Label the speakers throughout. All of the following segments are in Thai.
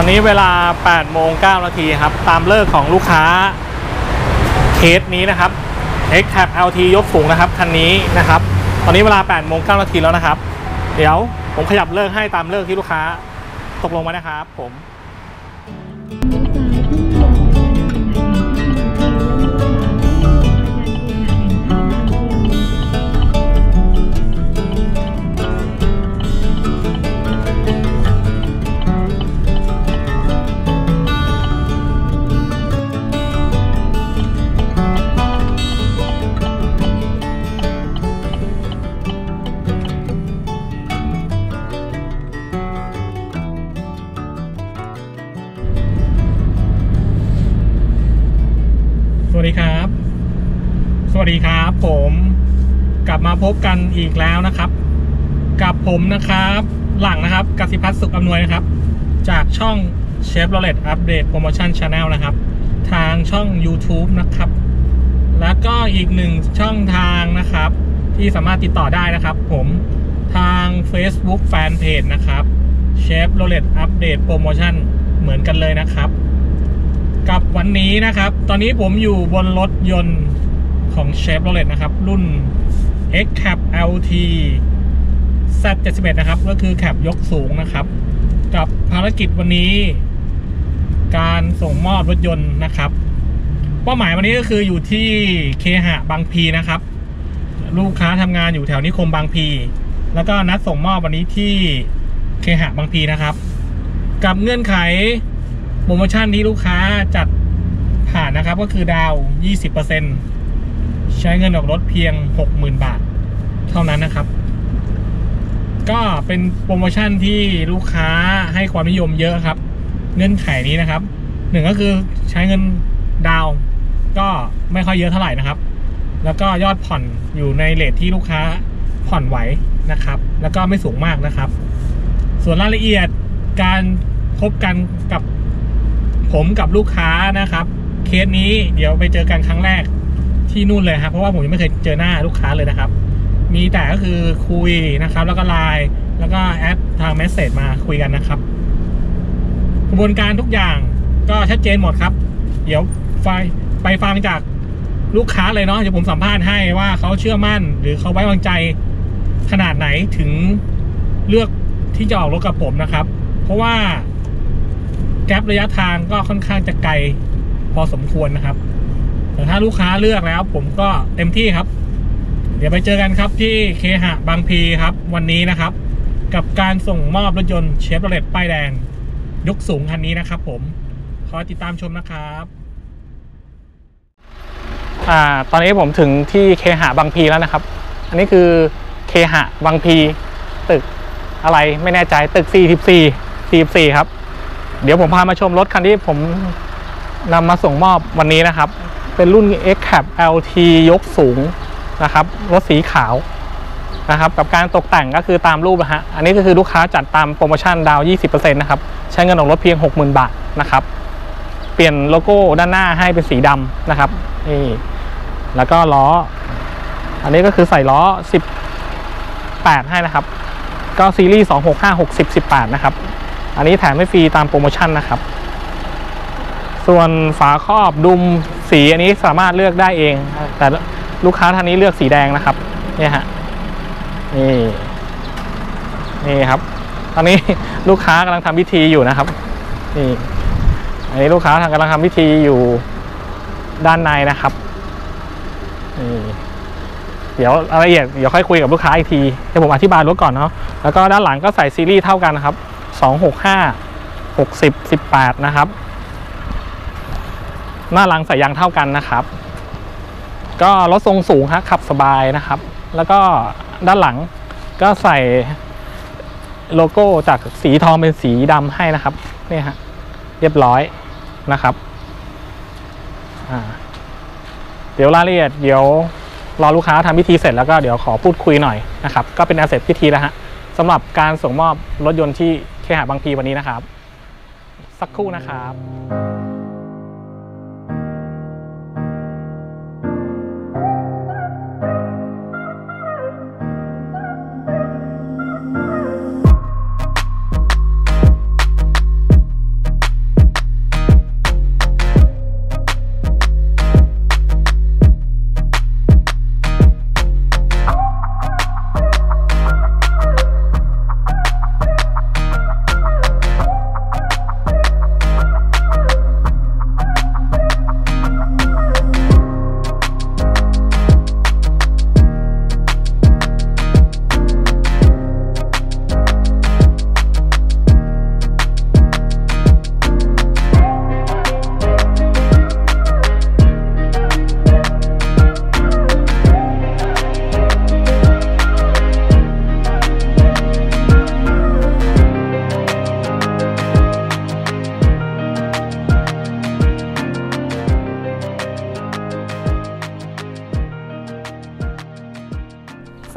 Speaker 1: อนนี้เวลา8โมง9นาทีครับ ตามเลิกของลูกค้าเคสนี้นะครับ x c a p LT ยกสูงนะครับคันนี้นะครับ ตอนนี้เวลา8โมง9นาทีแล้วนะครับ เดี๋ยวผมขยับเลิกให้ตามเลิกที่ลูกค้าตกลงมานะครับผม วัสดีครับผมกลับมาพบกันอีกแล้วนะครับ กับผมนะครับ หลังนะครับกสิพัฒน์สุขอำนวยนะครับ จากช่องเชฟโรเลตอัปเดตโปรโมชั่นชาแนลนะครับ ทางช่อง YouTube นะครับ แล้วก็อีกหนึ่งช่องทางนะครับ ที่สามารถติดต่อได้นะครับ ผมทาง Facebook Fanpage นะครับเชฟโรเลตอัปเดตโปรโมชั่นเหมือนกันเลยนะครับ กับวันนี้นะครับ ตอนนี้ผมอยู่บนรถยนต์ ของ Chevrolet นะครับ รุ่น X Cap LT Z71 นะครับ ก็คือแคปยกสูงนะครับ กับภารกิจวันนี้ การส่งมอบรถยนต์นะครับเป้าหมายวันนี้ก็คืออยู่ที่เคหะบางพีนะครับ ลูกค้าทำงานอยู่แถวนิคมบางพี แล้วก็นัดส่งมอบวันนี้ที่เคหะบางพีนะครับ กับเงื่อนไขโปรโมชั่นที่ลูกค้าจัดผ่านนะครับก็คือดาว 20% ใช้เงินออกรถเพียง 60,000 บาท เท่านั้นนะครับ ก็เป็นโปรโมชั่นที่ลูกค้าให้ความนิยมเยอะครับ เงื่อนไขนี้นะครับหนึ่งก็คือใช้เงินดาวก็ไม่ค่อยเยอะเท่าไหร่นะครับ แล้วก็ยอดผ่อนอยู่ในเลทที่ลูกค้าผ่อนไหวนะครับ แล้วก็ไม่สูงมากนะครับ ส่วนรายละเอียดการพบกันกับผมกับลูกค้านะครับ เคสนี้เดี๋ยวไปเจอกันครั้งแรก ที่นู่นเลยครับเพราะว่าผมยังไม่เคยเจอหน้าลูกค้าเลยนะครับ มีแต่ก็คือคุยนะครับ แล้วก็ไลน์แล้วก็แอดทางเมสเซจมาคุยกันนะครับกระบวนการทุกอย่างก็ชัดเจนหมดครับ เดี๋ยวไฟไปฟังจากลูกค้าเลยเนาะเดี๋ยวผมสัมภาษณ์ให้ว่าเขาเชื่อมั่น หรือเขาไว้วางใจขนาดไหนถึงเลือกที่จะออกรถกับผมนะครับ เพราะว่าแกลระยะทางก็ค่อนข้างจะไกลพอสมควรนะครับ แต่ถ้าลูกค้าเลือกแล้ว ผมก็เต็มที่ครับ เดี๋ยวไปเจอกันครับที่เคหะบางพีครับ วันนี้นะครับ กับการส่งมอบรถยนต์เชฟโรเลตป้ายแดงยกสูงคันนี้นะครับผมขอติดตามชมนะครับอ่าตอนนี้ผมถึงที่เคหะบางพีแล้วนะครับ อันนี้คือเคหะบางพี ตึกอะไรไม่แน่ใจตึก 44 44 ครับ เดี๋ยวผมพามาชมรถคันที่ผมนำมาส่งมอบวันนี้นะครับ เป็นรุ่น X Cap LT ยกสูงนะครับรถสีขาวนะครับกับการตกแต่งก็คือตามรูปนะฮะอันนี้ก็คือลูกค้าจัดตามโปรโมชั่นดาว 20%นะครับใช้เงินออกรถเพียง 60,000 บาทนะครับเปลี่ยนโลโก้ด้านหน้าให้เป็นสีดำนะครับนี่แล้วก็ล้อ อันนี้ก็คือใส่ล้อ 18 ให้นะครับ ก็ซีรีส์ 265 60 18 นะครับ อันนี้แถมให้ฟรีตามโปรโมชั่นนะครับ ส่วนฝาครอบดุม สีอันนี้สามารถเลือกได้เอง แต่ลูกค้าท่านนี้เลือกสีแดงนะครับ เนี่ยฮะ นี่ นี่ครับ ตอนนี้ลูกค้ากำลังทำพิธีอยู่นะครับ นี่ อันนี้ลูกค้าทางกำลังทำพิธีอยู่ด้านในนะครับ นี่เดี๋ยวรายละเอียดเดี๋ยวค่อยคุยกับลูกค้าอีกทีเดี๋ยวผมอธิบายรถก่อนเนาะแล้วก็ด้านหลังก็ใส่ซีรีส์เท่ากันนะครับสองหกห้าหกสิบสิบแปดนะครับ หน้าหลังใส่ยางเท่ากันนะครับ ก็รถทรงสูงฮะขับสบายนะครับ แล้วก็ด้านหลังก็ใส่โลโก้จากสีทองเป็นสีดำให้นะครับเนี่ยฮะเรียบร้อยนะครับเดี๋ยวรายละเอียดเดี๋ยวรอลูกค้าทำพิธีเสร็จแล้วก็เดี๋ยวขอพูดคุยหน่อยนะครับ ก็เป็นอาเสร็จพิธีแล้วฮะสำหรับการส่งมอบรถยนต์ที่เคหะบางพีวันนี้นะครับ สักครู่นะครับ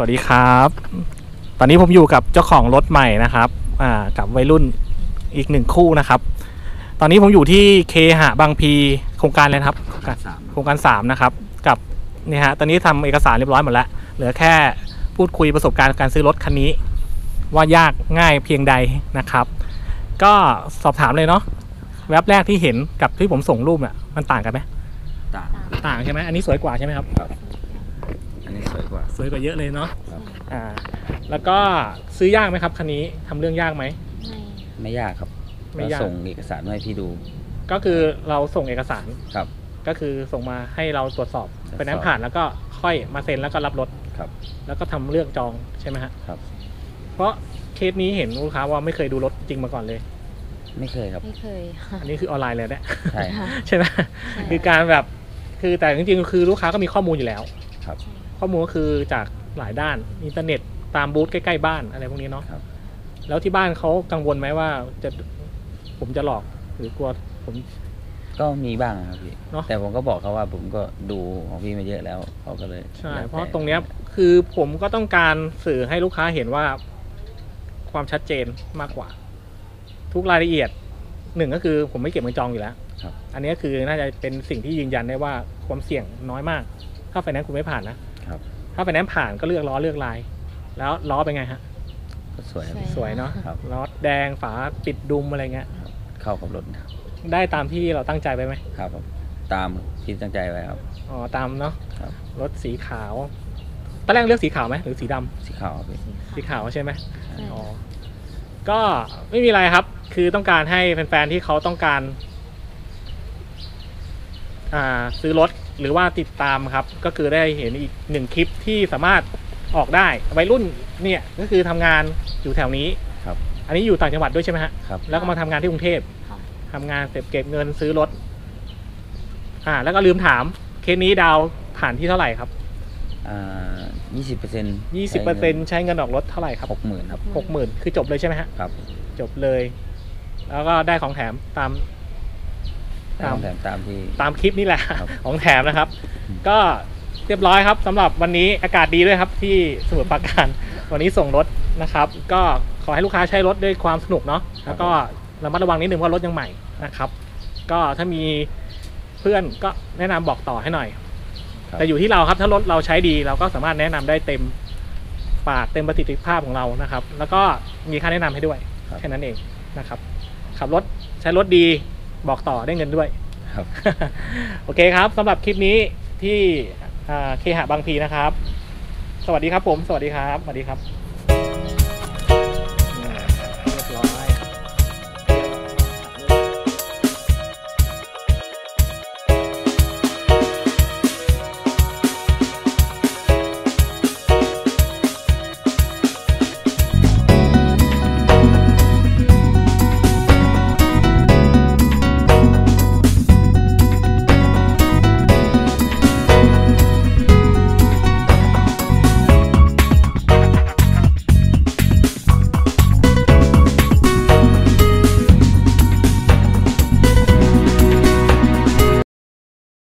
Speaker 1: วัสดีครับ ตอนนี้ผมอยู่กับเจ้าของรถใหม่นะครับ อ่า กับวัยรุ่นอีกหนึ่งคู่นะครับ ตอนนี้ผมอยู่ที่เคหะบางพีโครงการเลยนะครับ
Speaker 2: สาม
Speaker 1: โครงการสามนะครับ กับเนี่ยฮะ ตอนนี้ทำเอกสารเรียบร้อยหมดแล้ว เหลือแค่พูดคุยประสบการณ์การซื้อรถคันนี้ ว่ายากง่ายเพียงใดนะครับ ก็สอบถามเลยเนาะ แว็บแรกที่เห็นกับที่ผมส่งรูปเนี่ยมันต่างกันไหม
Speaker 2: ต่าง
Speaker 1: ต่างใช่ไหมอันนี้สวยกว่าใช่ไหมครับ
Speaker 2: ครับอั นนี้สวยกว่า
Speaker 1: สวยกว่าเยอะเลยเนาะ
Speaker 2: ครับ
Speaker 1: อ่า แล้วก็ซื้อยากไหมครับคันนี้ทำเรื่องยากไหม
Speaker 3: ไม่
Speaker 2: ไม่ยากครับ
Speaker 1: ไม่ยาก
Speaker 2: เรส่งเอกสารมาให้พี่ดู
Speaker 1: ก็คือเราส่งเอกสาร
Speaker 2: ครับ
Speaker 1: ก็คือส่งมาให้เราตรวจสอบ
Speaker 2: ตรวจสอบ
Speaker 1: เป็นนั้นผ่านแล้วก็ค่อยมาเซ็นแล้วก็รับรถ
Speaker 2: ครับ
Speaker 1: แล้วก็ทำเรื่องจองใช่ไหมฮะ
Speaker 2: ครับ
Speaker 1: เพราะเคสนี้เห็นลูกค้าว่าไม่เคยดูรถจริงมาก่อนเลย
Speaker 2: ไม่เคยครับ
Speaker 3: ไม่เคยค่ะ
Speaker 1: อันนี้คือออนไลน์เลยเนี่ย
Speaker 2: ใช่ครับ
Speaker 1: ใช่ไหมคือการแบบคือแต่จริงๆคือลูกค้าก็มีข้อมูลอยู่แล้ว
Speaker 2: ครับ
Speaker 1: ข้อมูลก็คือจากหลายด้านอินเทอร์เน็ตตามบูธใกล้ๆบ้านอะไรพวกนี้เนาะ
Speaker 2: ครับ
Speaker 1: แล้วที่บ้านเขากังวลไหมว่าจะผมจะหลอกหรือกลัวผม
Speaker 2: ก็มีบ้างครับพี่
Speaker 1: เนอะ
Speaker 2: แต่ผมก็บอกเขาว่าผมก็ดูของพี่มาเยอะแล้วเขาก็เลย
Speaker 1: ใช่
Speaker 2: แล้วแต่
Speaker 1: เพราะตรงเนี้ยคือผมก็ต้องการสื่อให้ลูกค้าเห็นว่าความชัดเจนมากกว่า ทุกรายละเอียดหนึ่งก็คือผมไม่เก็บเงินจองอยู่แล้ว
Speaker 2: ครับ
Speaker 1: อันนี้คือน่าจะเป็นสิ่งที่ยืนยันได้ว่าความเสี่ยงน้อยมาก ถ้าไฟแนนซ์คุณไม่ผ่านนะ
Speaker 2: ครับ
Speaker 1: ถ้าไฟแนนซ์ผ่านก็เลือกล้อเลือกลาย แล้วล้อเป็นไงฮะ
Speaker 2: ก็สวยครับ
Speaker 1: สวยเนาะ
Speaker 2: ครับ
Speaker 1: ล้อแดงฝาปิดดุมอะไรเงี้ย
Speaker 2: เข้ากับรถ
Speaker 1: ได้ตามที่เราตั้งใจไปไหม
Speaker 2: ครับผมตามที่ตั้งใจไว้ครับ
Speaker 1: อ๋อตามเนาะ
Speaker 2: ครับ
Speaker 1: รถสีขาวตอนแรกเลือกสีขาวไหมหรือสีดำ
Speaker 2: สีขาวครับพี่
Speaker 1: สีขาวใช่ไหม
Speaker 3: ใช่
Speaker 1: อ๋อ ก็ไม่มีอะไรครับ คือต้องการให้แฟนๆ ที่เขาต้องการอ่า ซื้อรถหรือว่าติดตามครับ ก็คือได้เห็นอีกหนึ่งคลิปที่สามารถออกได้วัยรุ่นเนี่ยก็คือทำงานอยู่แถวนี้
Speaker 2: ครับ
Speaker 1: อันนี้อยู่ต่างจังหวัดด้วยใช่ไหมฮะ
Speaker 2: ครับ
Speaker 1: แล้วก็มาทำงานที่กรุงเทพ
Speaker 3: ค่ะ
Speaker 1: ทำงานเก็บเก็บเงินซื้อรถ อ่า แล้วก็ลืมถามเคสนี้ดาวผ่านที่เท่าไหร่ครับ
Speaker 2: อ่ายี่สิบเปอร์เซ็นต์
Speaker 1: ยี่สิบเปอร์เซ็นใช้เงินออกรถเท่าไหร่ครับ
Speaker 2: หกหมื่นครับ
Speaker 1: หกหมื่นคือจบเลยใช่ไหมฮะ
Speaker 2: ครับ
Speaker 1: จบเลย แล้วก็ได้ของแถมตาม
Speaker 2: ตามแถมตามที่
Speaker 1: ตามคลิปนี่แหละ
Speaker 2: ครับ
Speaker 1: ของแถมนะครับ
Speaker 2: อืม
Speaker 1: ก็เรียบร้อยครับสำหรับวันนี้อากาศดีด้วยครับ ที่สมุทรปราการวันนี้ส่งรถนะครับ ก็ขอให้ลูกค้าใช้รถด้วยความสนุกเนาะแล้วก็ระมัดระวังนิดนึงว่ารถยังใหม่นะครับ ก็ถ้ามีเพื่อนก็แนะนำบอกต่อให้หน่อย
Speaker 2: ครับ
Speaker 1: แต่อยู่ที่เราครับถ้ารถเราใช้ดีเราก็สามารถแนะนำได้เต็มปากเต็มประสิทธิภาพของเรานะครับ แล้วก็มีค่าแนะนำให้ด้วย
Speaker 2: ครับ
Speaker 1: แค่นั้นเองนะครับ ขับรถใช้รถดีบอกต่อได้เงินด้วย
Speaker 2: ครับ
Speaker 1: โอเคครับสำหรับคลิปนี้ที่อ่าเคหะบางพีนะครับ สวัสดีครับผม สวัสดีครับ สวัสดีครับ